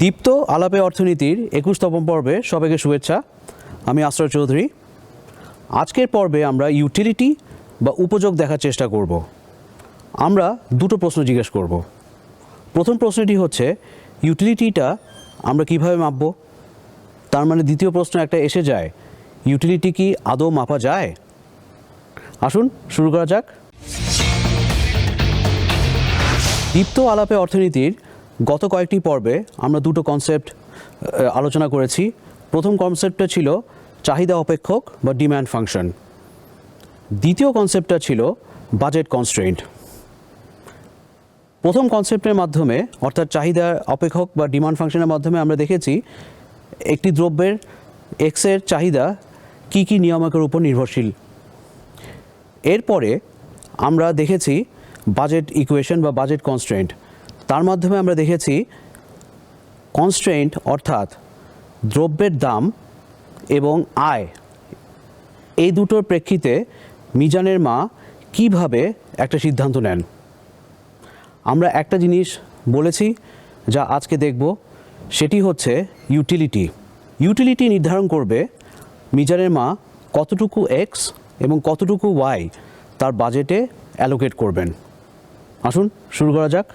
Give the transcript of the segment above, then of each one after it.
দীপ্ত আলাপে অর্থনীতির একুশতম পর্বে সবাইকে শুভেচ্ছা। আমি আশ্রয় চৌধুরী। আজকের পর্বে আমরা ইউটিলিটি বা উপযোগ দেখার চেষ্টা করব। আমরা দুটো প্রশ্ন জিজ্ঞেস করব। প্রথম প্রশ্নটি হচ্ছে ইউটিলিটিটা আমরা কীভাবে মাপব? তার মানে দ্বিতীয় প্রশ্ন একটা এসে যায় ইউটিলিটি কি আদৌ মাপা যায়? আসুন শুরু করা যাক। দীপ্ত আলাপে অর্থনীতির গত কয়েকটি পর্বে আমরা দুটো কনসেপ্ট আলোচনা করেছি। প্রথম কনসেপ্টটা ছিল চাহিদা অপেক্ষক বা ডিম্যান্ড ফাংশন দ্বিতীয় কনসেপ্টটা ছিল বাজেট কনস্ট্রেন্ট প্রথম কনসেপ্টের মাধ্যমে, অর্থাৎ চাহিদা অপেক্ষক বা ডিমান্ড ফাংশনের মাধ্যমে আমরা দেখেছি একটি দ্রব্যের এক্সের চাহিদা কী কী নিয়ামকের উপর নির্ভরশীল। এরপরে আমরা দেখেছি বাজেট ইকুয়েশন বা বাজেট কনস্ট্রেন্ট তার মাধ্যমে আমরা দেখেছি কনস্ট্রেন্ট অর্থাৎ দ্রব্যের দাম এবং আয়। এই দুটোর প্রেক্ষিতে মিজানের মা কীভাবে একটা সিদ্ধান্ত নেন? আমরা একটা জিনিস বলেছি যা আজকে দেখব, সেটি হচ্ছে ইউটিলিটি ইউটিলিটি নির্ধারণ করবে মিজানের মা কতটুকু এক্স এবং কতটুকু ওয়াই তার বাজেটে অ্যালোকেট করবেন। আসুন শুরু করা যাক।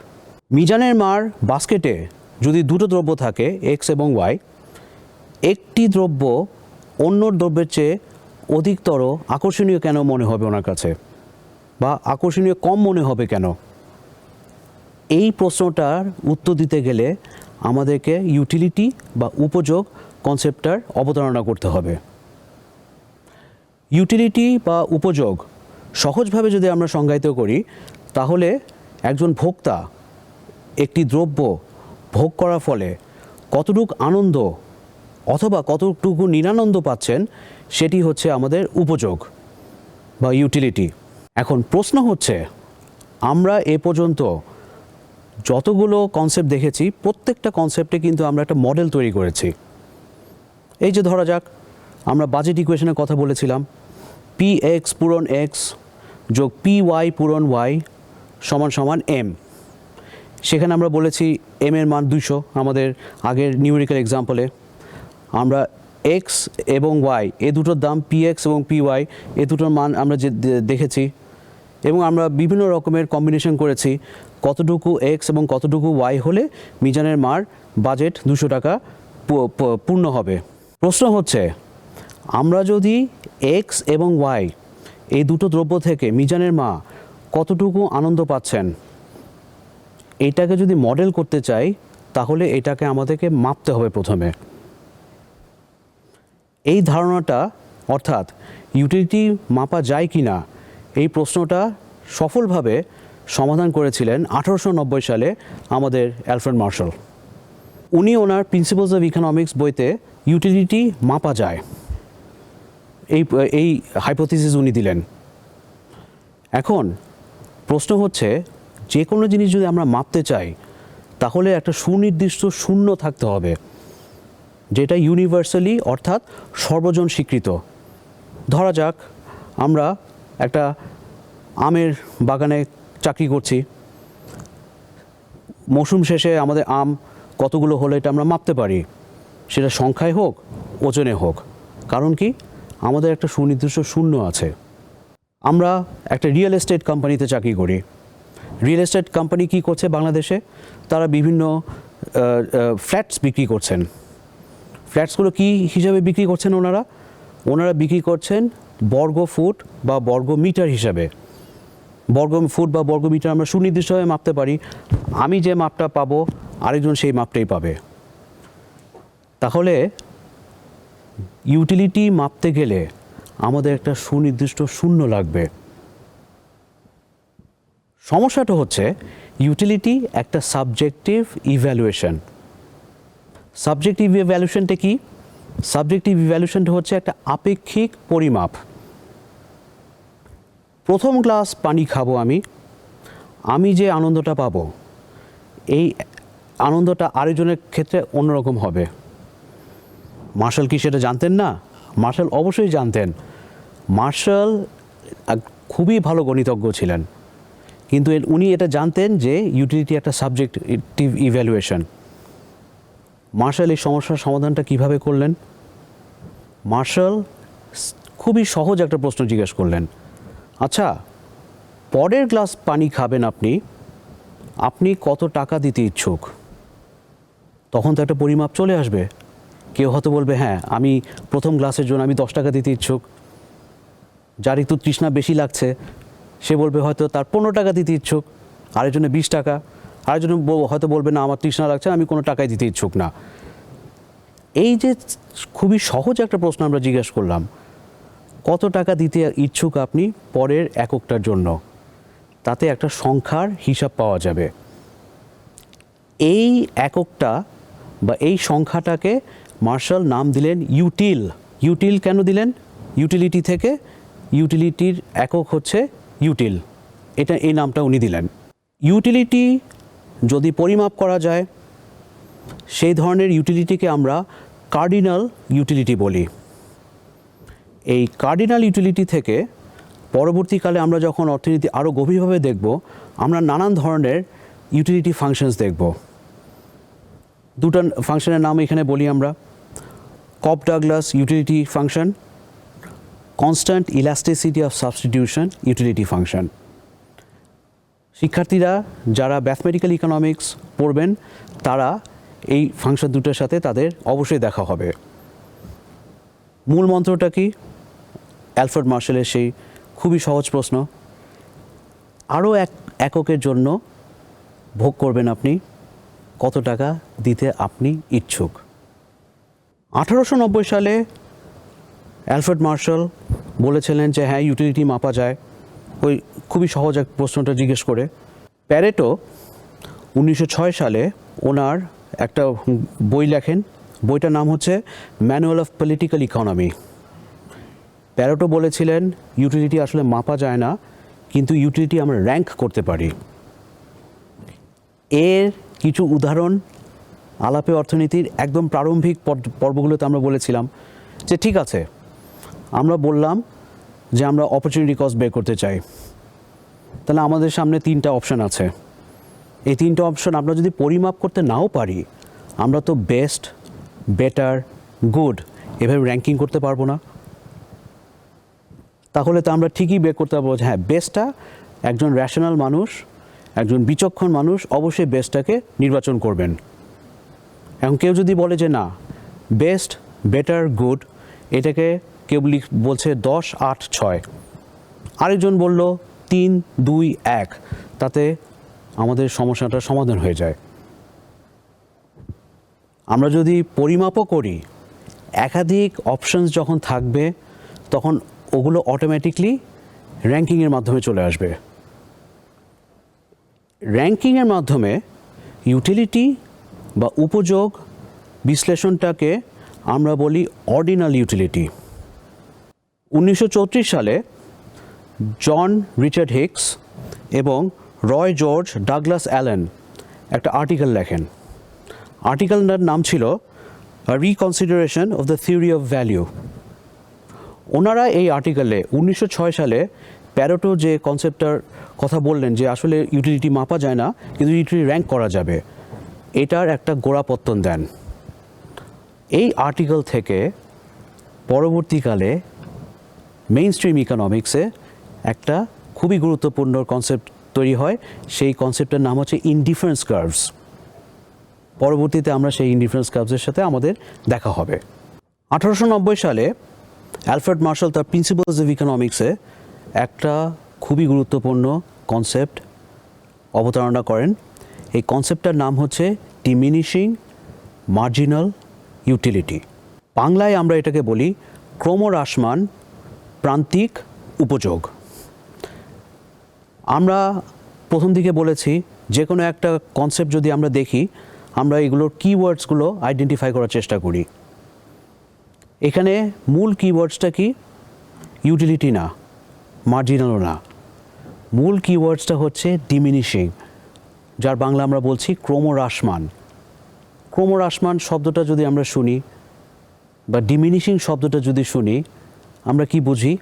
মিজানের মার বাস্কেটে যদি দুটো দ্রব্য থাকে এক্স এবং ওয়াই একটি দ্রব্য অন্য দ্রব্যের চেয়ে অধিকতর আকর্ষণীয় কেন মনে হবে ওনার কাছে? বা আকর্ষণীয় কম মনে হবে কেন? এই প্রশ্নটার উত্তর দিতে গেলে আমাদেরকে ইউটিলিটি বা উপযোগ কনসেপ্টটার অবতারণা করতে হবে। ইউটিলিটি বা উপযোগ সহজভাবে যদি আমরা সংজ্ঞায়িত করি, তাহলে একজন ভোক্তা একটি দ্রব্য ভোগ করার ফলে কতটুকু আনন্দ অথবা কতটুকু নিরানন্দ পাচ্ছেন, সেটি হচ্ছে আমাদের উপযোগ বা ইউটিলিটি এখন প্রশ্ন হচ্ছে, আমরা এ পর্যন্ত যতগুলো কনসেপ্ট দেখেছি, প্রত্যেকটা কনসেপ্টে কিন্তু আমরা একটা মডেল তৈরি করেছি। এই যে ধরা যাক, আমরা বাজেট ইকুয়েশনের কথা বলেছিলাম। পি এক্স পূরণ এক্স যোগ পি ওয়াই পূরণ ওয়াই সমান সমান এম সেখানে আমরা বলেছি এম এর মান দুশো আমাদের আগের নিউমেরিক্যাল এক্সাম্পলে আমরা এক্স এবং ওয়াই এ দুটোর দাম পি এক্স এবং পি ওয়াই এ দুটোর মান আমরা যে দেখেছি। এবং আমরা বিভিন্ন রকমের কম্বিনেশন করেছি, কতটুকু এক্স এবং কতটুকু ওয়াই হলে মিজানের মার বাজেট দুশো টাকা পূর্ণ হবে। প্রশ্ন হচ্ছে, আমরা যদি এক্স এবং ওয়াই এই দুটো দ্রব্য থেকে মিজানের মা কতটুকু আনন্দ পাচ্ছেন? এটাকে যদি মডেল করতে চাই, তাহলে এটাকে আমাদেরকে মাপতে হবে প্রথমে। এই ধারণাটা, অর্থাৎ ইউটিলিটি মাপা যায় কি না এই প্রশ্নটা সফলভাবে সমাধান করেছিলেন আঠারোশো নব্বই সালে আমাদের অ্যালফ্রেড মার্শাল। উনি ওনার প্রিন্সিপালস অফ ইকোনমিক্স বইতে ইউটিলিটি মাপা যায়। এই এই হাইপোথিসিস উনি দিলেন। এখন প্রশ্ন হচ্ছে যে কোনো জিনিস যদি আমরা মাপতে চাই, তাহলে একটা সুনির্দিষ্ট শূন্য থাকতে হবে, যেটা ইউনিভার্সালি অর্থাৎ সর্বজন স্বীকৃত। ধরা যাক, আমরা একটা আমের বাগানে চাকরি করছি। মৌসুম শেষে আমাদের আম কতগুলো হলো এটা আমরা মাপতে পারি। সেটা সংখ্যায় হোক, ওজনে হোক। কারণ কি? আমাদের একটা সুনির্দিষ্ট শূন্য আছে। আমরা একটা রিয়েল এস্টেট কোম্পানিতে চাকরি করি। রিয়েল এস্টেট কোম্পানি কী করছে বাংলাদেশে? তারা বিভিন্ন ফ্ল্যাটস বিক্রি করছেন। ফ্ল্যাটসগুলো কী হিসাবে বিক্রি করছেন ওনারা? ওনারা বিক্রি করছেন বর্গ ফুট বা বর্গ মিটার হিসাবে। বর্গ ফুট বা বর্গ মিটার আমরা সুনির্দিষ্টভাবে মাপতে পারি। আমি যে মাপটা পাবো, আরেকজন সেই মাপটাই পাবে। তাহলে ইউটিলিটি মাপতে গেলে আমাদের একটা সুনির্দিষ্ট শূন্য লাগবে। সমস্যাটা হচ্ছে ইউটিলিটি একটা সাবজেক্টিভ ইভ্যালুয়েশন সাবজেক্টিভ ইভ্যালুয়েশনটা কি? সাবজেক্টিভ ইভ্যালুয়েশনটা হচ্ছে একটা আপেক্ষিক পরিমাপ। প্রথম গ্লাস পানি খাব আমি। আমি যে আনন্দটা পাবো, এই আনন্দটা আরেকজনের ক্ষেত্রে অন্যরকম হবে। মার্শাল কি সেটা জানতেন না? মার্শাল অবশ্যই জানতেন। মার্শাল খুবই ভালো গণিতজ্ঞ ছিলেন। কিন্তু উনি এটা জানতেন যে ইউটিলিটি একটা সাবজেক্টিভ ইভ্যালুয়েশন মার্শাল এই সমস্যার সমাধানটা কীভাবে করলেন? মার্শাল খুবই সহজ একটা প্রশ্ন জিজ্ঞেস করলেন। আচ্ছা পরের গ্লাস পানি খাবেন আপনি আপনি কত টাকা দিতে ইচ্ছুক? তখন তো একটা পরিমাপ চলে আসবে। কেউ হয়তো বলবে হ্যাঁ আমি প্রথম গ্লাসের জন্য আমি দশ টাকা দিতে ইচ্ছুক। যার একটু তৃষ্ণা বেশি লাগছে সে বলবে হয়তো তার পনেরো টাকা দিতে ইচ্ছুক আরেকজনে বিশ টাকা, আরেকজন হয়তো বলবে, না, আমার তৃষ্ণা লাগছে, আমি কোনো টাকাই দিতে ইচ্ছুক না। এই যে খুবই সহজ একটা প্রশ্ন আমরা জিজ্ঞেস করলাম, কত টাকা দিতে ইচ্ছুক আপনি পরের এককটার জন্য? তাতে একটা সংখ্যার হিসাব পাওয়া যাবে। এই এককটা বা এই সংখ্যাটাকে মার্শাল নাম দিলেন ইউটিল। ইউটিল কেন দিলেন? ইউটিলিটি থেকে, ইউটিলিটির একক হচ্ছে ইউটিল এটা এই নামটা উনি দিলেন। ইউটিলিটি যদি পরিমাপ করা যায়, সেই ধরনের ইউটিলিটিকে আমরা কার্ডিনাল ইউটিলিটি বলি। এই কার্ডিনাল ইউটিলিটি থেকে পরবর্তীকালে আমরা যখন অর্থনীতি আরও গভীরভাবে দেখব, আমরা নানান ধরনের ইউটিলিটি ফাংশনস দেখব। দুটো ফাংশনের নাম এখানে বলি আমরা। Cobb Douglas utility function constant elasticity of substitution utility function শিক্ষার্থীরা যারা ম্যাথমেটিক্যাল ইকোনমিক্স পড়বেন, তারা এই ফাংশন দুটোর সাথে তাদের অবশ্যই দেখা হবে। মূল মন্ত্রটা কি? অ্যালফ্রেড মার্শালের সেই খুবই সহজ প্রশ্ন। আরও এক এককের জন্য ভোগ করবেন আপনি। কত টাকা দিতে আপনি ইচ্ছুক? আঠারোশো নব্বই সালে অ্যালফ্রেড মার্শাল বলেছিলেন যে হ্যাঁ ইউটিলিটি মাপা যায়। ওই খুবই সহজ এক প্রশ্নটা জিজ্ঞেস করে। প্যারেটো উনিশশো ছয় সালে ওনার একটা বই লেখেন। বইটার নাম হচ্ছে manual of political economy Pareto বলেছিলেন ইউটিলিটি আসলে মাপা যায় না, কিন্তু ইউটিলিটি আমরা র্যাঙ্ক করতে পারি। এর কিছু উদাহরণ আলাপে অর্থনীতির একদম প্রারম্ভিক পর্ব- পর্বগুলোতে আমরা বলেছিলাম যে ঠিক আছে, আমরা বললাম যে আমরা অপরচুনিটি কস্ট বের করতে চাই। তাহলে আমাদের সামনে তিনটা অপশন আছে। এই তিনটা অপশন আমরা যদি পরিমাপ করতে নাও পারি, আমরা তো বেস্ট বেটার গুড এভাবে র্যাঙ্কিং করতে পারব না। তাহলে তো আমরা ঠিকই বের করতে পারব যে হ্যাঁ বেস্টটা একজন র্যাশনাল মানুষ, একজন বিচক্ষণ মানুষ অবশ্যই বেস্টটাকে নির্বাচন করবেন। এখন কেউ যদি বলে যে না বেস্ট বেটার গুড এটাকে কেউ বলছে দশ, আট, ছয়। আরেকজন বলল তিন, দুই, এক। তাতে আমাদের সমস্যাটার সমাধান হয়ে যায়। আমরা যদি পরিমাপও করি, একাধিক অপশনস যখন থাকবে, তখন ওগুলো অটোমেটিকলি র্যাঙ্কিংয়ের মাধ্যমে চলে আসবে। র্যাঙ্কিংয়ের মাধ্যমে ইউটিলিটি বা উপযোগ বিশ্লেষণটাকে আমরা বলি অর্ডিনাল ইউটিলিটি উনিশশো চৌত্রিশ সালে জন রিচার্ড হিক্স এবং রয় জর্জ ডাগলাস অ্যালেন একটা আর্টিকেল লেখেন। আর্টিকেলটার নাম ছিল reconsideration of the theory of value ওনারা এই আর্টিকেলে উনিশশো ছয় সালে প্যারোটো যে কনসেপ্টটার কথা বললেন, যে আসলে ইউটিলিটি মাপা যায় না, কিন্তু ইউটিলিটি র্যাঙ্ক করা যাবে, এটার একটা গোড়াপত্তন দেন। এই আর্টিকেল থেকে পরবর্তীকালে মেইন স্ট্রিম ইকোনমিক্সে একটা খুবই গুরুত্বপূর্ণ কনসেপ্ট তৈরি হয়। সেই কনসেপ্টের নাম হচ্ছে ইনডিফারেন্স কার্ভস পরবর্তীতে আমরা সেই ইনডিফারেন্স কার্ভসের সাথে আমাদের দেখা হবে। আঠারোশো নব্বই সালে অ্যালফ্রেড মার্শাল তার প্রিন্সিপালস অফ ইকোনমিক্সে একটা খুবই গুরুত্বপূর্ণ কনসেপ্ট অবতারণা করেন। এই কনসেপ্টটার নাম হচ্ছে ডিমিনিশিং মার্জিনাল ইউটিলিটি বাংলায় আমরা এটাকে বলি ক্রমহ্রাসমান প্রান্তিক উপযোগ। আমরা প্রথম দিকে বলেছি যে কোনো একটা কনসেপ্ট যদি আমরা দেখি, আমরা এগুলোর কিওয়ার্ডসগুলো আইডেন্টিফাই করার চেষ্টা করি। এখানে মূল কিওয়ার্ডসটা কি? ইউটিলিটি না মার্জিনালও না। মূল কিওয়ার্ডসটা হচ্ছে ডিমিনিশিং যার বাংলা আমরা বলছি ক্রমহ্রাসমান। ক্রমহ্রাসমান শব্দটা যদি আমরা শুনি বা ডিমিনিশিং শব্দটা যদি শুনি আমরা কি বুঝি?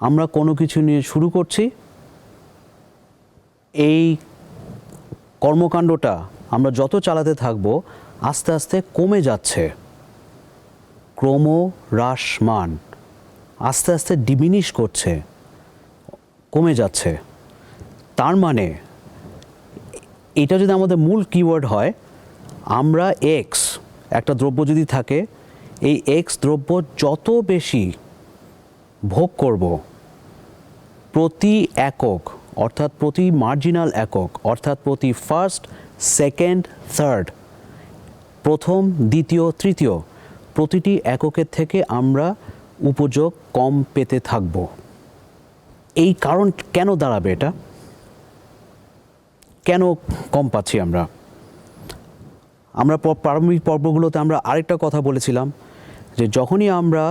আমরা কোনো কিছু নিয়ে শুরু করছি? এই কর্মকাণ্ডটা আমরা যত চালাতে থাকব, আস্তে আস্তে কমে যাচ্ছে। ক্রমহ্রাসমান, আস্তে আস্তে ডিমিনিশ করছে, কমে যাচ্ছে। তার মানে এটা যদি আমাদের মূল কিওয়ার্ড হয়, আমরা এক্স একটা দ্রব্য যদি থাকে এই এক্স দ্রব্য যত বেশি ভোগ করব, প্রতি একক, অর্থাৎ প্রতি মার্জিনাল একক, অর্থাৎ প্রতি ফার্স্ট সেকেন্ড থার্ড প্রথম, দ্বিতীয়, তৃতীয়, প্রতিটি এককের থেকে আমরা উপযোগ কম পেতে থাকব। এই কারণ কেন দাঁড়াবে এটা? কেন কম পাচ্ছি আমরা? আমরা প্রারম্ভিক পর্বগুলোতে আমরা আরেকটা কথা বলেছিলাম। যে যখনই আমরা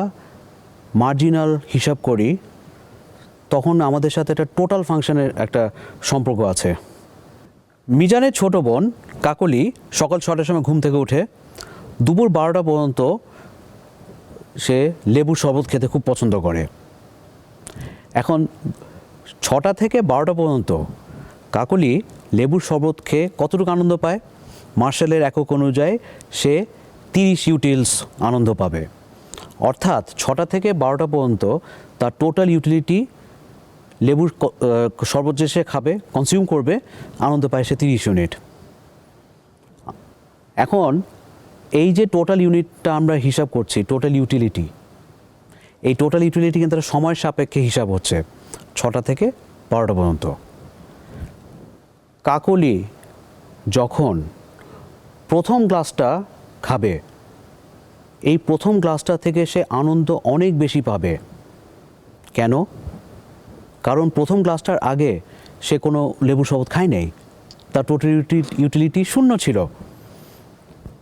মার্জিনাল হিসাব করি, তখন আমাদের সাথে একটা টোটাল ফাংশনের একটা সম্পর্ক আছে। মিজানের ছোট বোন কাকলি সকাল ছটার সময় ঘুম থেকে উঠে দুপুর বারোটা পর্যন্ত সে লেবুর শরবত খেতে খুব পছন্দ করে। এখন ছটা থেকে বারোটা পর্যন্ত কাকলি লেবুর শরবত খেয়ে কতটুকু আনন্দ পায়? মার্শালের একক অনুযায়ী সে তিরিশ ইউটিলস আনন্দ পাবে। অর্থাৎ ছটা থেকে বারোটা পর্যন্ত তার টোটাল ইউটিলিটি লেবুর যে সে খাবে কনজিউম করবে, আনন্দ পায় সে তিরিশ ইউনিট এখন এই যে টোটাল ইউনিটটা আমরা হিসাব করছি টোটাল ইউটিলিটি এই টোটাল ইউটিলিটি কিন্তু সময় সাপেক্ষে হিসাব হচ্ছে, ছটা থেকে বারোটা পর্যন্ত। কাকলি যখন প্রথম গ্লাসটা খাবে। এই প্রথম গ্লাসটা থেকে সে আনন্দ অনেক বেশি পাবে। কেন? কারণ প্রথম গ্লাসটার আগে সে কোনো লেবু শরবত খায় নাই। তার টোটাল ইউটিলিটি শূন্য ছিল।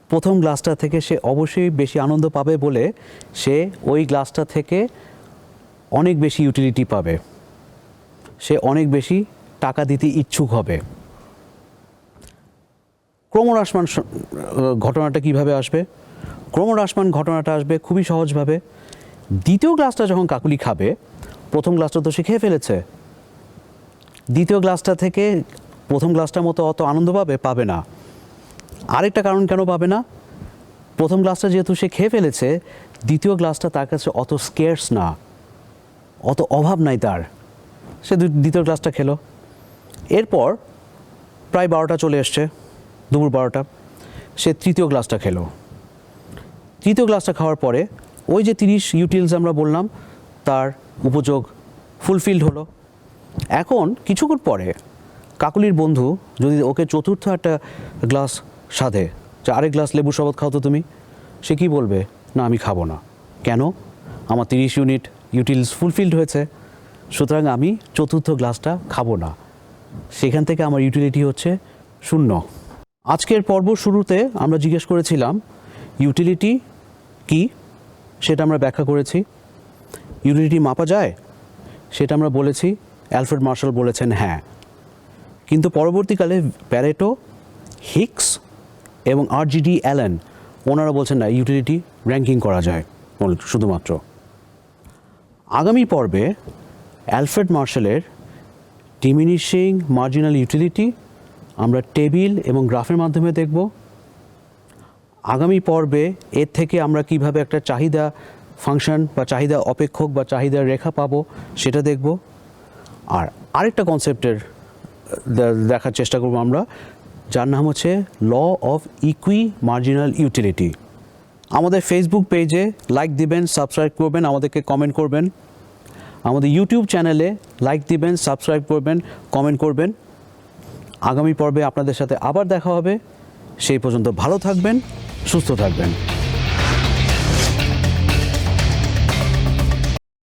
প্রথম গ্লাসটা থেকে সে অবশ্যই বেশি আনন্দ পাবে বলে সে ওই গ্লাসটা থেকে অনেক বেশি ইউটিলিটি পাবে। সে অনেক বেশি টাকা দিতে ইচ্ছুক হবে। ক্রমহ্রাসমান ঘটনাটা কীভাবে আসবে? ক্রমহ্রাসমান ঘটনাটা আসবে খুবই সহজভাবে। দ্বিতীয় গ্লাসটা যখন কাকুলি খাবে, প্রথম গ্লাসটা তো সে খেয়ে ফেলেছে। দ্বিতীয় গ্লাসটা থেকে প্রথম গ্লাসটার মতো অত আনন্দ পাবে পাবে না। আরেকটা কারণ কেন পাবে না? প্রথম গ্লাসটা যেহেতু সে খেয়ে ফেলেছে, দ্বিতীয় গ্লাসটা তার কাছে অত স্কেয়ার্স না। অত অভাব নাই তার। সে দ্বিতীয় গ্লাসটা খেলো। এরপর প্রায় বারোটা চলে এসছে। দুপুর বারোটা, সে তৃতীয় গ্লাসটা খেলো। তৃতীয় গ্লাসটা খাওয়ার পরে ওই যে তিরিশ ইউটিলস আমরা বললাম, তার উপযোগ ফুলফিলড হলো। এখন কিছুক্ষণ পরে কাকুলির বন্ধু যদি ওকে চতুর্থ একটা গ্লাস সাধে, যে আরেক গ্লাস লেবু শরবত খাও তো তুমি, সে কি বলবে? না, আমি খাব না। কেন? আমার তিরিশ ইউনিট ইউটিলস ফুলফিলড হয়েছে। সুতরাং আমি চতুর্থ গ্লাসটা খাব না। সেখান থেকে আমার ইউটিলিটি হচ্ছে শূন্য। আজকের পর্ব শুরুতে আমরা জিজ্ঞেস করেছিলাম ইউটিলিটি কি? সেটা আমরা ব্যাখ্যা করেছি। ইউটিলিটি মাপা যায়? সেটা আমরা বলেছি অ্যালফ্রেড মার্শাল বলেছেন হ্যাঁ। কিন্তু পরবর্তীকালে প্যারেটো হিক্স এবং আরজিডি অ্যালেন ওনারা বলছেন না ইউটিলিটি র্যাঙ্কিং করা যায় শুধুমাত্র। আগামী পর্বে অ্যালফ্রেড মার্শালের ডিমিনিশিং মার্জিনাল ইউটিলিটি আমরা টেবিল এবং গ্রাফের মাধ্যমে দেখব। আগামী পর্বে এর থেকে আমরা কীভাবে একটা চাহিদা ফাংশন বা চাহিদা অপেক্ষক বা চাহিদার রেখা পাবো সেটা দেখব। আর আরেকটা কনসেপ্টের দেখার চেষ্টা করব আমরা, যার নাম হচ্ছে law of equi marginal utility. আমাদের ফেসবুক পেজে লাইক দিবেন, সাবস্ক্রাইব করবেন, আমাদেরকে কমেন্ট করবেন। আমাদের ইউটিউব চ্যানেলে লাইক দিবেন, সাবস্ক্রাইব করবেন, কমেন্ট করবেন। আগামী পর্বে আপনাদের সাথে আবার দেখা হবে। সেই পর্যন্ত ভালো থাকবেন সুস্থ থাকবেন।